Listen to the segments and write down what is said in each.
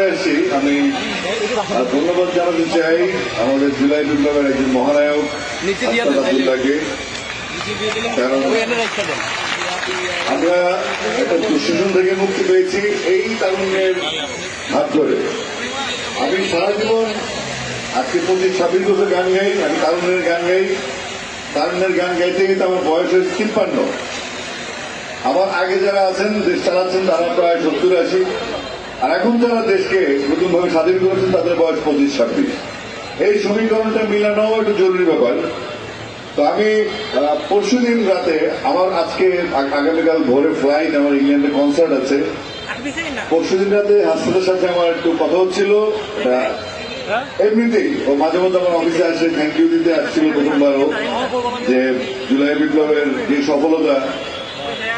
করে এসেছি আমি ধন্যবাদ জানাতে চাই আমাদের জুলাই বিপ্লবের একজন মহানায়ক আব্দুল্লাহকে। কারণ আমরা একটা প্রশাসন থেকে মুক্তি পেয়েছি এই তারুণ্যের হাত ধরে। আমি সারা জীবন আজকে পঁচিশ ছাব্বিশ বছর গান গাই আমি তারুণ্যের গান গাই। তারুণ্যের গান গাইতে গেতে আমার বয়স হয়েছে তিপ্পান্ন। আমার আগে যারা আছেন দেশ চালাচ্ছেন তারা প্রায় সত্তর আশি। আর এখন যারা দেশকে নতুনভাবে স্বাধীন করেছেন তাদের বয়স পঁচিশ ছাব্বিশ। এই সমীকরণটা মিলানো একটু জরুরি ব্যাপার। তো আমি পরশু দিন রাতে আমার আজকে আগামীকাল ভোরে ফ্লাইট আমার ইংল্যান্ডে কনসার্ট আছে। পরশু দিন রাতে হাসপাতালের সাথে আমার একটু কথা হচ্ছিল। এমনিতেই ও মাঝে মধ্যে আমার অফিসে আসে থ্যাংক ইউ দিতে আসছিল প্রথমবারও যে জুলাই বিপ্লবের যে সফলতা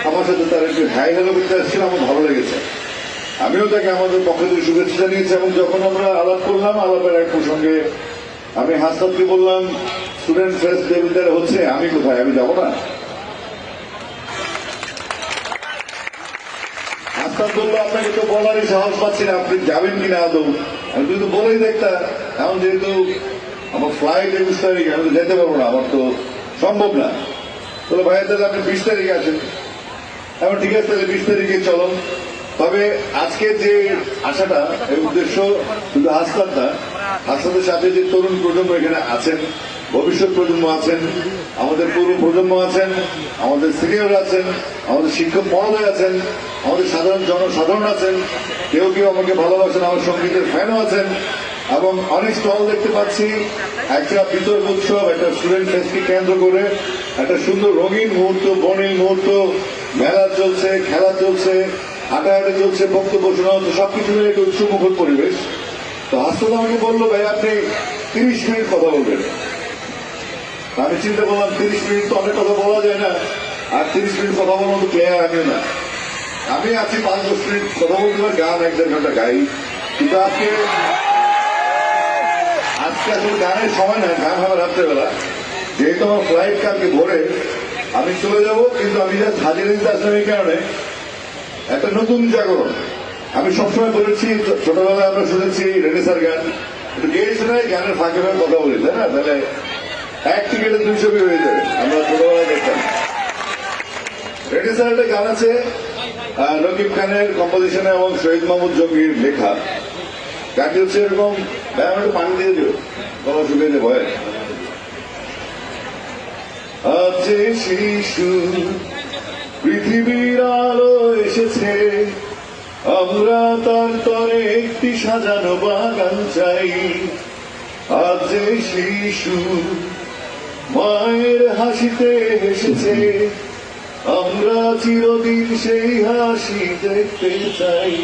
আমার সাথে তার একটু হাই হ্যালো করতে আসছিল আমার ভালো লেগেছে। আমিও তাকে আমাদের পক্ষ থেকে শুভেচ্ছা জানিয়েছি এবং যখন আমরা আলাপ করলাম, আলাপের এক প্রসঙ্গে আমি হাসপাতকে বললাম স্টুডেন্ট ফেস্ট ডেভিলটার হচ্ছে, আমি কোথায়? আমি যাব না? হাসপাত বলল, আপনাকে তো বলারই সাহস পাচ্ছি না, আপনি যাবেন কিনা আদৌ? আমি তুই তো বলেই দেখতা, এখন যেহেতু আমার ফ্লাইট একুশ তারিখ, আমি তো যেতে পারব না, আমার তো সম্ভব না। তাহলে ভাইয়া, তাহলে আপনি বিশ তারিখে আসেন। এখন ঠিক আছে, তাহলে বিশ তারিখে চলো তবে আজকে যে আশাটা, এর উদ্দেশ্য শুধু হাসপাত না সাথে যে তরুণ প্রজন্ম এখানে আছেন, ভবিষ্যৎ প্রজন্ম আছেন, আমাদের তরুণ প্রজন্ম আছেন, আমাদের সিনিয়র আছেন, আমাদের শিক্ষক মহোদয় আছেন, আমাদের সাধারণ জনসাধারণ আছেন, কেউ কেউ আমাকে ভালোবাসেন, আমার সঙ্গীতের ফ্যানও আছেন, এবং অনেক স্টল দেখতে পাচ্ছি, একটা বিতর্ক উৎসব, একটা স্টুডেন্ট ফেস্টকে কেন্দ্র করে, একটা সুন্দর রঙিন মুহূর্ত, বর্ণিল মুহূর্ত, মেলা চলছে, খেলা চলছে হাঁটাহাঁটি চলছে বক্তব্য শোনা হচ্ছে সবকিছু মিলে একটা উৎসবমুখর পরিবেশ। তো হাসপাতাল আমাকে বলল, ভাই, আপনি তিরিশ মিনিট কথা বলবেন। আমি চিন্তা করলাম, তিরিশ মিনিট তো অনেক কথা বলা যায় না, আর তিরিশ মিনিট কথা বলার মতো প্লেয়ার আমিও না। আমি আছি পাঁচ দশ মিনিট কথা বলতে পারি, গান এক দেড় ঘণ্টা গাই। কিন্তু আজকে আজকে আসলে গানের সময় নাই গান হবে রাত্রেবেলা। যেহেতু আমার ফ্লাইট কালকে ভোরে আমি চলে যাব, কিন্তু আমি জাস্ট হাজির দিতে আসলাম এই কারণে। একটা নতুন জাগরণ। আমি সবসময় বলেছি, ছোটবেলায় আমরা শুনেছি রেনেসার গান। শোনায় গানের ফাঁকে ফাঁকে কথা বলি, তাই না? তাহলে এক টিকেটে দুই ছবি হয়ে যাবে আমরা ছোটবেলায় দেখতাম। রেনেসার একটা গান আছে রকিব খানের কম্পোজিশনে এবং শহীদ মাহমুদ জঙ্গির লেখা। গানটি হচ্ছে এরকম একটু পানি দিয়ে দিও। গলা শুকিয়ে যাব হ্যাঁ আজ যে শিশু পৃথিবীর আলো এসেছে। আমরা তার তরে একটি সাজানো বাগান চাই। আজ যে শিশু মায়ের হাসিতে হেসেছে, আমরা চিরদিন সেই হাসি দেখতে চাই।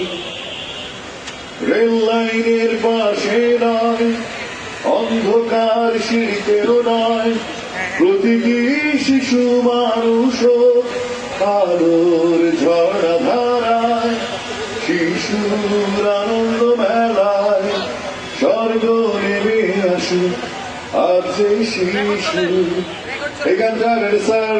রেল লাইনের পাশে নয়, অন্ধকার সিঁড়িতেও নয়, প্রতিটি শিশু মানুষ আলোর ঝড়া ধারায়, শিশুর আনন্দ মেলায়, স্বর্গ নেমে আসু আর যে শিশু। এই গানটা স্যার